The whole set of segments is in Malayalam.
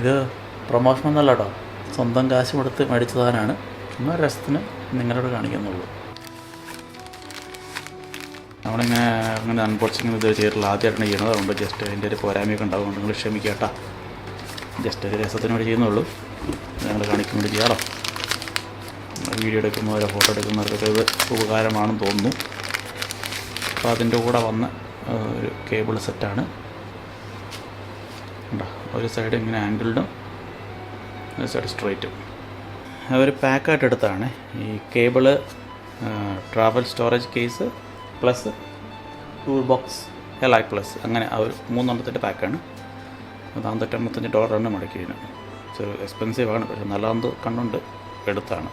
ഇത് പ്രൊമോഷൻ ഒന്നല്ല കേട്ടോ സ്വന്തം കാശ് കൊടുത്ത് മേടിച്ച സാധനമാണ് രസത്തിന് നിങ്ങളോട് കാണിക്കുന്നുള്ളൂ. നമ്മളിങ്ങനെ അങ്ങനെ അൺബോക്സിങ് ഇത് ചെയ്തിട്ടുള്ള ആദ്യമായിട്ടാണ് ചെയ്യുന്നത്. അതുകൊണ്ട് ജസ്റ്റ് അതിന്റെ ഒരു പോരായ്മയൊക്കെ ഉണ്ടാവും. നിങ്ങൾ ക്ഷമിക്കുക ജസ്റ്റ് ഒരു രസത്തിന് വേണ്ടി ചെയ്യുന്നുള്ളൂ. നിങ്ങൾ കാണിക്കാൻ വേണ്ടി ചെയ്യാമല്ലോ വീഡിയോ എടുക്കുന്നവരോ ഫോട്ടോ എടുക്കുന്നവർക്കൊക്കെ ഇത് ഉപകാരമാണെന്ന് തോന്നുന്നു. അപ്പോൾ അതിന്റെ കൂടെ വന്ന ഒരു കേബിൾ സെറ്റാണ് ഉണ്ടോ ഒരു സൈഡ് ഇങ്ങനെ ആംഗിൾഡും ഒരു സൈഡ് സ്ട്രൈറ്റും അവർ പാക്കായിട്ട് എടുത്താണ് ഈ cable travel storage case plus tool box L plus അങ്ങനെ ആ ഒരു മൂന്നെണ്ണത്തിന്റെ പാക്കാണ് നാനൂറ്റമ്പത്തഞ്ച് ഡോളറാണ് മുടക്കിയതിന് ചെറു എക്സ്പെൻസീവ് ആണ്. പക്ഷെ നല്ലതെന്ന് കണ്ടുകൊണ്ട് എടുത്താണ്.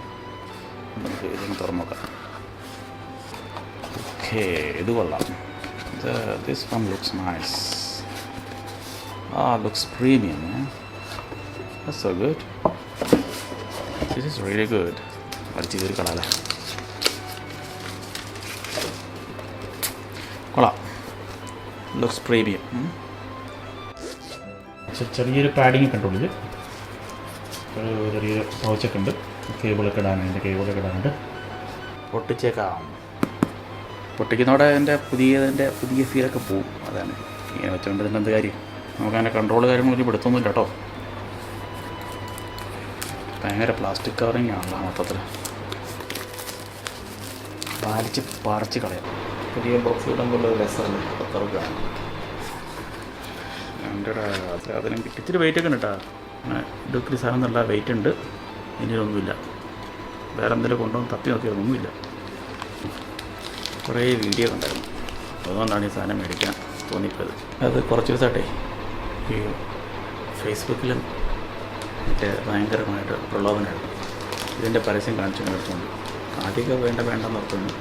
നമുക്ക് ഇതിന് തുറന്നു നോക്കാം. ഓക്കേ ഇത് കൊള്ളാം. ദിസ് വൺ ലുക്സ് നൈസ് ആ premium, premium That's so good. This is really good. വലിച്ചു കയറി കളാലേ കൊള്ളാം ലുക്സ് പ്രീമിയം ചെറിയൊരു പാഡിങ് ഒക്കെ ഉണ്ട് ഉള്ളിൽ ചെറിയൊരു പൗച്ചൊക്കെ ഉണ്ട്. കേബിളൊക്കെ ഇടാനുണ്ട് കേബിളൊക്കെ ഇടാനുണ്ട്. പൊട്ടിച്ചേക്കാം. പൊട്ടിക്കുന്നതോടെ എന്റെ പുതിയതിന്റെ പുതിയ ഫീലൊക്കെ പോവും. അതാണ്. ഇങ്ങനെ വെച്ചുകൊണ്ട് തന്നെ എന്ത് കാര്യം? നമുക്ക് അതിന്റെ കൺട്രോൾ കാര്യങ്ങളൊന്നും പിടുത്തൊന്നുമില്ല കേട്ടോ. ഭയങ്കര പ്ലാസ്റ്റിക് കവറിങ് ആണല്ലോ മൊത്തത്തിൽ പാലിച്ച് പറിച്ച് കളയാം. പുതിയ ബോക്സ് ഇടുമ്പോൾ രസമല്ലേ? പത്ത് റുപ്യാണ് എന്റെ അതിന് ഇത്തിരി വെയിറ്റ് ഒക്കെ ഉണ്ട് കേട്ടോ. സാധനം നല്ല വെയിറ്റ് ഉണ്ട്. ഇനിയൊന്നുമില്ല വേറെ എന്തെങ്കിലും കൊണ്ടുവന്ന് തപ്പി നോക്കിയതൊന്നുമില്ല കുറേ വീഡിയോ ഉണ്ടായിരുന്നു അതുകൊണ്ടാണ് ഈ സാധനം മേടിക്കാൻ തോന്നിപ്പോയത്. അത് കുറച്ച് ദിവസമായിട്ടേ. ഈ ഫേസ്ബുക്കിലും മറ്റേ ഭയങ്കരമായിട്ട് പ്രലോഭനമായിരുന്നു. ഇതിന്റെ പരസ്യം കാണിച്ചു നിർത്തുന്നുണ്ട് ആദ്യമൊക്കെ വേണ്ട വേണ്ട നിർത്തുന്നു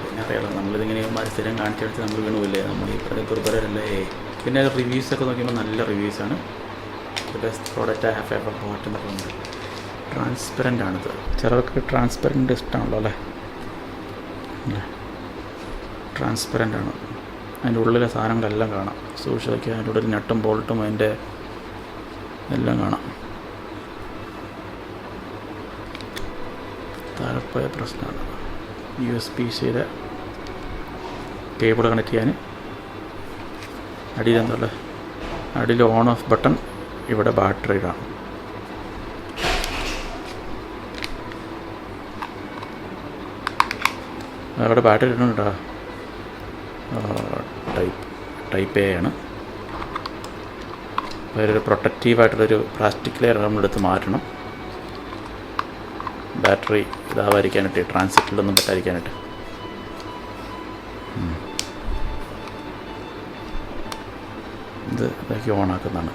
പിന്നെ അറിയാലോ നമ്മളിതിങ്ങനെ മത്സരം കാണിച്ചെടുത്ത് നമ്മൾ വീണുമില്ലേ നമ്മൾ ഈ ദുർബലരല്ലേ പിന്നെ റിവ്യൂസൊക്കെ നോക്കിയപ്പോൾ നല്ല റിവ്യൂസാണ്. Best product I have ever bought എന്നൊക്കെ ഉണ്ട് ട്രാൻസ്പെറന്റ് ആണിത്. ചിലർക്ക് ട്രാൻസ്പെറന്റ് ഇഷ്ടമാണല്ലോ അല്ലേ? ട്രാൻസ്പെറന്റ് ആണ്. അതിന്റെ ഉള്ളിലെ സാധനങ്ങളെല്ലാം കാണാം. സൂക്ഷിച്ച് നോക്കിയാൽ അതിന്റെ ഉള്ളിൽ നട്ടും ബോൾട്ടും അതിന്റെ എല്ലാം കാണാം. താഴെപ്പോയ പ്രശ്നമാണ്. യു എസ് പി സിയുടെ കേബിൾ കണക്ട് ചെയ്യാൻ. അടിയിൽ എന്തുള്ള അടിയിൽ ഓൺ ഓഫ് ബട്ടൺ ഇവിടെ ബാറ്ററിയിലാണ് അവിടെ ബാറ്ററി ഇടുന്നുണ്ടോ? ടൈപ്പ് ടൈപ്പ് എ ആണ്. ഒരു പ്രൊട്ടക്റ്റീവായിട്ടുള്ളൊരു പ്ലാസ്റ്റിക് ലെയർ നമ്മളെടുത്ത് മാറ്റണം. ബാറ്ററി ഇതാവാതിരിക്കാനായിട്ട് ട്രാൻസിറ്റിലൊന്നും പറ്റാതിരിക്കാനായിട്ട്. ഇത് ഇതാക്കി ഓണാക്കുന്നതാണ്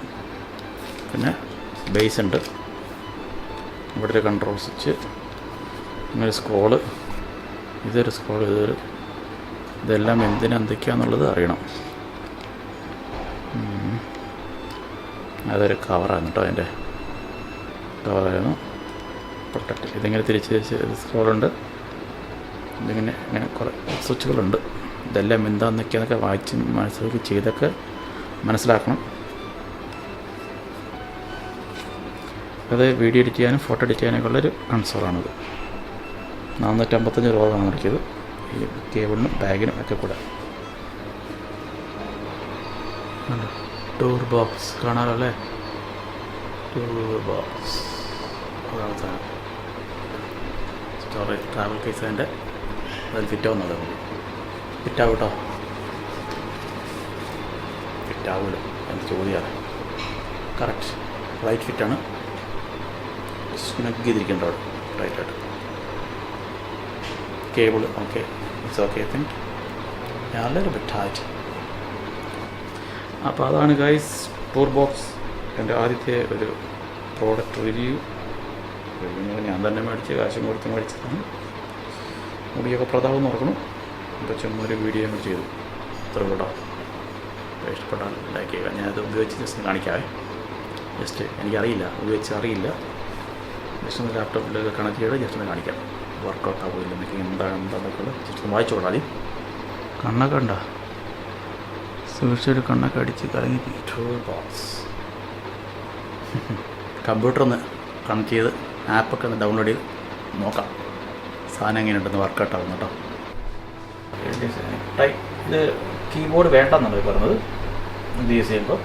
പിന്നെ ബേസ് ഉണ്ട്. ഇവിടെ ഒരു കൺട്രോൾ സ്വിച്ച് ഇങ്ങനെ സ്ക്രോൾ ഇതൊരു സ്ക്രോൾ ഇതൊരു ഇതെല്ലാം എന്തിനെന്തൊക്കെയാണെന്നുള്ളത് അറിയണം. ഉം. അതൊരു കവറാണ് കേട്ടോ അതിന്റെ. കവറായിരുന്നു. പ്രൊട്ടക്റ്റ് ഇതിങ്ങനെ തിരിച്ച് തിരിച്ച് സ്ക്രോളുണ്ട്. ഇതിങ്ങനെ ഇങ്ങനെ കുറേ സ്വിച്ചുകളുണ്ട്. ഇതെല്ലാം എന്താണെന്നൊക്കെയാന്നൊക്കെ വായിച്ച് മനസ്സിലാക്കി ചെയ്തൊക്കെ മനസ്സിലാക്കണം. അത് വീഡിയോ എഡിറ്റ് ചെയ്യാനും ഫോട്ടോ എഡിറ്റ് ചെയ്യാനൊക്കെ ഉള്ളൊരു കൺസോളാണിത് നാനൂറ്റമ്പത്തഞ്ച് രൂപ മുടക്കിയത് ഈ കേബിളിനും ബാഗിനും ഒക്കെ കൂടെ. ടൂർ ബോക്സ് കാണാമല്ലോ അല്ലേ tool box. Storage travel case അതിന്റെ അതിൽ ഫിറ്റ് ആവുന്നത് ഫിറ്റ് ആവും കേട്ടോ ഫിറ്റ് ആവില്ല എന്ത് ചോദ്യമാണ്? കറക്റ്റ് റൈറ്റ് ഫിറ്റാണ് സ്നഗ് ചെയ്തിരിക്കേണ്ട right റൈറ്റായിട്ട് cable okay it's okay I think നല്ലൊരു ബെറ്റായിട്ട് അപ്പോൾ അതാണ് ഗൈസ് ടൂർ ബോക്സ് എന്റെ ആദ്യത്തെ ഒരു പ്രോഡക്റ്റ് റിവ്യൂ റിവ്യൂ ഞാൻ തന്നെ മേടിച്ച് കാശും കൊടുത്ത് മേടിച്ചതാണ്. മുടിയൊക്കെ പ്രതാപം നോക്കണം അപ്പോൾ ചുമ്മാ ഒരു വീഡിയോ ഞങ്ങൾ ചെയ്തു. ഇത്ര കൂടാം ഇഷ്ടപ്പെട്ടാൽ ലൈക്ക് ചെയ്യുക. ഞാനത് ഉപയോഗിച്ച് ജസ്റ്റ് കാണിക്കാവേ. ജസ്റ്റ് എനിക്കറിയില്ല. ഉപയോഗിച്ച് അറിയില്ല. ജസ്റ്റ് ഒന്ന് ലാപ്ടോപ്പിൽ കണക്ട് ചെയ്ത് ജസ്റ്റ് ഒന്ന് കാണിക്കാം. വർക്കൗട്ട് ആവില്ല എനിക്ക് എന്താണ് എന്താണെന്നൊക്കെ ജസ്റ്റ് വായിച്ചു കൊടുത്താൽ കണ്ണൊക്കെ ഉണ്ടോ സൂക്ഷിച്ചൊരു കണ്ണൊക്കെ അടിച്ച് കലങ്ങി ടൂൾ ബോക്സ് കമ്പ്യൂട്ടർ ഒന്ന് കണക്ട് ചെയ്ത് ആപ്പൊക്കെ ഒന്ന് ഡൗൺലോഡ് ചെയ്ത് നോക്കാം. സാധനം എങ്ങനെ എങ്ങനെയുണ്ടെന്ന് വർക്കൗട്ട് ആവും കേട്ടോ. ടൈപ്പ് ഇത് കീബോർഡ് വേണ്ടെന്നാണ് പറഞ്ഞത്. ഇത് യൂസ് ചെയ്യുമ്പോൾ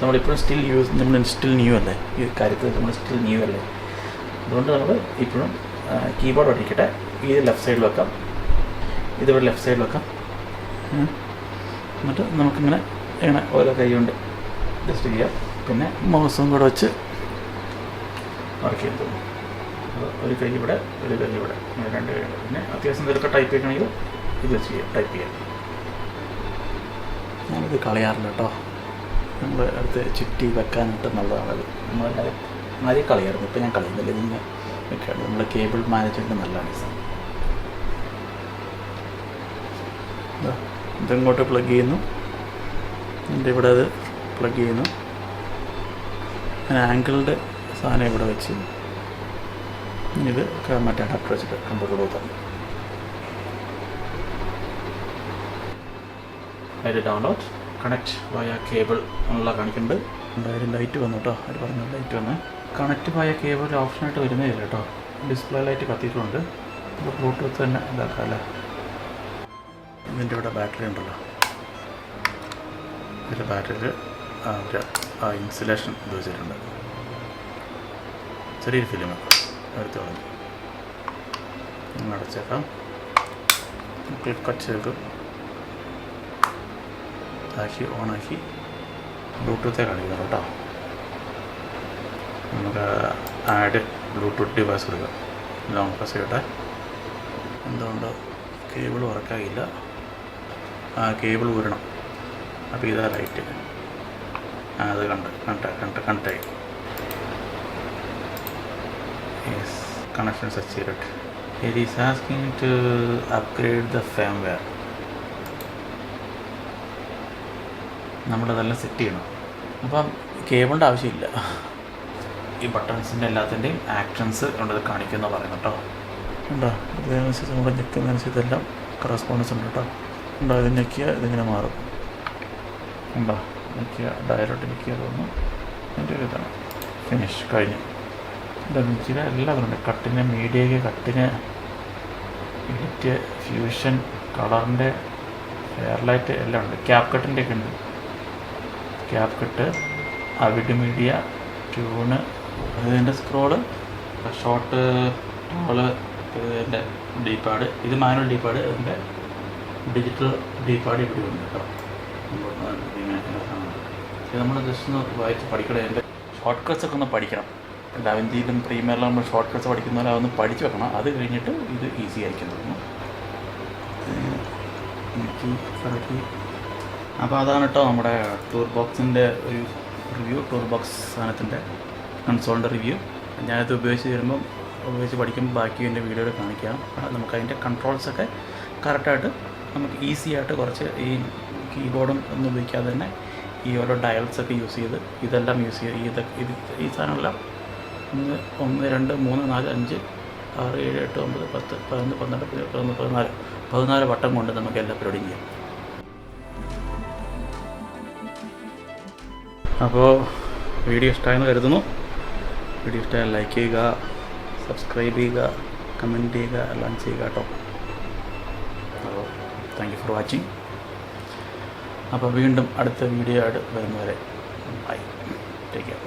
നമ്മളിപ്പോഴും സ്റ്റിൽ യൂസ് നമ്മൾ സ്റ്റിൽ ന്യൂ അല്ലേ? ഈ കാര്യത്തിൽ നമ്മൾ സ്റ്റിൽ ന്യൂ അല്ലേ? അതുകൊണ്ട് നമ്മൾ ഇപ്പോഴും കീബോർഡ് ഒട്ടിക്കട്ടെ. ഇത് ലെഫ്റ്റ് സൈഡിൽ വെക്കാം. ഇതിവിടെ ലെഫ്റ്റ് സൈഡിൽ വെക്കാം. എന്നിട്ട് നമുക്കിങ്ങനെ ഇങ്ങനെ ഓരോ കൈ കൊണ്ട് ജസ്റ്റ് ചെയ്യാം. പിന്നെ മൗസും കൂടെ വെച്ച് വർക്ക് ചെയ്യാൻ തോന്നും ഒരു കൈ ഇവിടെ ഒരു കൈ ഇവിടെ. രണ്ട് കൈ ഉണ്ട്. പിന്നെ അത്യാവശ്യം എന്തെങ്കിലുമൊക്കെ ടൈപ്പ് ചെയ്യണമെങ്കിൽ ഇത് വെച്ച് ചെയ്യാം. ടൈപ്പ് ചെയ്യാം. ഞാനിത് കളയാറില്ല കേട്ടോ. നമ്മൾ അടുത്ത് ചുറ്റി വെക്കാനായിട്ട് നല്ലതാണത്. നമ്മളെല്ലാവരും ആദ്യം കളയാറുണ്ട് ഇപ്പം ഞാൻ കളയുന്നില്ല. ഇതിങ്ങനെ വെക്കാണ് നമ്മൾ കേബിൾ മാനേജ്മെന്റ് നല്ലതാണ്. ഇതങ്ങോട്ട് പ്ലഗ് ചെയ്യുന്നു. എന്റെ ഇവിടെ അത് പ്ലഗ് ചെയ്യുന്നു. ഞാൻ ആങ്കിളിന്റെ സാധനം ഇവിടെ വെച്ച് ഇത് മറ്റേ അഡാപ്റ്റർ വെച്ചിട്ട് കമ്പ്യൂട്ടർ കൊടുത്താൽ അതിൽ ഡൗൺലോഡ് കണക്ട് വയ കേബിൾ എന്നുള്ള കാണിക്കുന്നുണ്ട്. എന്തായാലും ലൈറ്റ് വന്നു കേട്ടോ. അവർ പറഞ്ഞു ലൈറ്റ് വന്ന്. കണക്ട് പോയ കേബിൾ ഓപ്ഷനായിട്ട് വരുന്നേ ഇല്ല കേട്ടോ ഡിസ്പ്ലേ ലൈറ്റ് കത്തിയിട്ടുണ്ട്. അപ്പോൾ ബ്ലൂടൂത്ത് തന്നെ ഇതാക്കാം അല്ലേ ഇതിന്റെ ഇവിടെ ബാറ്ററി ഉണ്ടല്ലോ ഇതിന്റെ ബാറ്ററിയിൽ ഒരു ഇൻസുലേഷൻ ഇത് വെച്ചിട്ടുണ്ട്. ചെറിയൊരു ഫിലിം എടുത്ത് കളഞ്ഞു. അടച്ചേക്കാം. ക്ലിപ്പ് കട്ട് ചെയ്ത് ആക്കി ഓണാക്കി ബ്ലൂടൂത്തേ കാണിക്കണം കേട്ടോ നമുക്ക് ആഡ് ബ്ലൂടൂത്ത് ഡിവൈസ് കൊടുക്കാം. ലോങ് പ്രസ് ചെയ്യട്ടെ എന്തുകൊണ്ട് കേബിൾ ഉറക്കാകില്ല ആ കേബിൾ ഊരണം. അപ്പോൾ ഇതാ ലൈറ്റ് ആ അത് കണ്ട് കണ്ട കണ്ട് കണ്ടായി യെസ് കണക്ഷൻ ചെയ്തിട്ട് it is asking to upgrade the firmware നമ്മളതെല്ലാം set ചെയ്യണം. അപ്പം കേബിളിന്റെ ആവശ്യമില്ല. ഈ ബട്ടൺസിന്റെ എല്ലാത്തിന്റെയും ആക്ഷൻസ് ഉണ്ടത് കാണിക്കുന്ന പറയുന്നു കേട്ടോ ഉണ്ടോ ഇതിനനുസരിച്ച് നമ്മുടെ ഞെക്കുന്നതനുസരിച്ച് ഇതെല്ലാം കറസ്പോണ്ടൻസ് ഉണ്ട് കേട്ടോ ഉണ്ടോ ഇത് ഞെക്കിയാൽ ഇതിങ്ങനെ മാറും. ഉണ്ടോ ഞെക്കിയ ഡയലോട്ട് ഞെക്കിയാൽ തോന്നുന്നു എന്റെ ഒരു ഇതാണ്. ഫിനിഷ് കഴിഞ്ഞു. എന്താ മിക്സിയിൽ എല്ലാം ഉണ്ട് കട്ടിന് മീഡിയയ്ക്ക് കട്ടിന് എഡിറ്റ് ഫ്യൂഷൻ കളറിന്റെ ഫെയർലൈറ്റ് എല്ലാം ഉണ്ട്. ക്യാപ് കട്ടിന്റെ ഒക്കെ ഉണ്ട്. Cap cut avid media tune ഇതിന്റെ സ്ക്രോൾ ഷോർട്ട് ടോൾ ഇതിന്റെ ഡീപാഡ് ഇത് മാനുവൽ ഡീപാഡ് ഇതിന്റെ ഡിജിറ്റൽ ഡീപാഡ് ഇവിടെ ഉണ്ട് കേട്ടോ. ഇത് നമ്മൾ ജസ്റ്റ് ഒന്ന് വായിച്ച് പഠിക്കണം. എന്റെ ഷോർട്ട് കട്ട്സ് ഒക്കെ ഒന്ന് പഠിക്കണം. ഡാവിഞ്ചിയിലും പ്രീമിയറിലും നമ്മൾ ഷോർട്ട് കട്ട്സ് പഠിക്കുന്ന പോലെ അതൊന്ന് പഠിച്ച് വെക്കണം. അത് കഴിഞ്ഞിട്ട് ഇത് ഈസി ആയിരിക്കും തോന്നുന്നു. അപ്പോൾ അതാണ് കേട്ടോ നമ്മുടെ ടൂർ ബോക്സിന്റെ ഒരു റിവ്യൂ ടൂർ ബോക്സ് സാധനത്തിന്റെ കൺസോളിന്റെ റിവ്യൂ ഞാനത് ഉപയോഗിച്ച് തരുമ്പം ഉപയോഗിച്ച് പഠിക്കുമ്പോൾ ബാക്കി എന്റെ വീഡിയോയിൽ കാണിക്കാം. നമുക്ക് അതിന്റെ കൺട്രോൾസൊക്കെ കറക്റ്റായിട്ട് നമുക്ക് ഈസി ആയിട്ട് കുറച്ച് ഈ കീബോർഡും ഒന്നും ഉപയോഗിക്കാതെ തന്നെ ഈ ഓരോ ഡയൽസൊക്കെ യൂസ് ചെയ്ത് ഇതെല്ലാം യൂസ് ചെയ്ത് ഇതൊക്കെ ഇത് ഈ സാധനമെല്ലാം ഒന്ന് ഒന്ന് രണ്ട് മൂന്ന് നാല് അഞ്ച് ആറ് ഏഴ് എട്ട് ഒമ്പത് പത്ത് പതിനൊന്ന് പന്ത്രണ്ട് പതിനൊന്ന് പതിനാല് പതിനാല് വട്ടം കൊണ്ട് നമുക്ക് എല്ലാ പരിപാടിയും ചെയ്യാം. അപ്പോൾ വീഡിയോ ഇഷ്ടമായെന്ന് കരുതുന്നു. വീഡിയോ ഇഷ്ടമായ ലൈക്ക് ചെയ്യുക സബ്സ്ക്രൈബ് ചെയ്യുക കമന്റ് ചെയ്യുക എല്ലാം ചെയ്യുക കേട്ടോ. അപ്പോൾ താങ്ക് യു ഫോർ വാച്ചിങ് അപ്പോൾ വീണ്ടും അടുത്ത വീഡിയോ ആയിട്ട് വരുന്നവരെ. Bye take care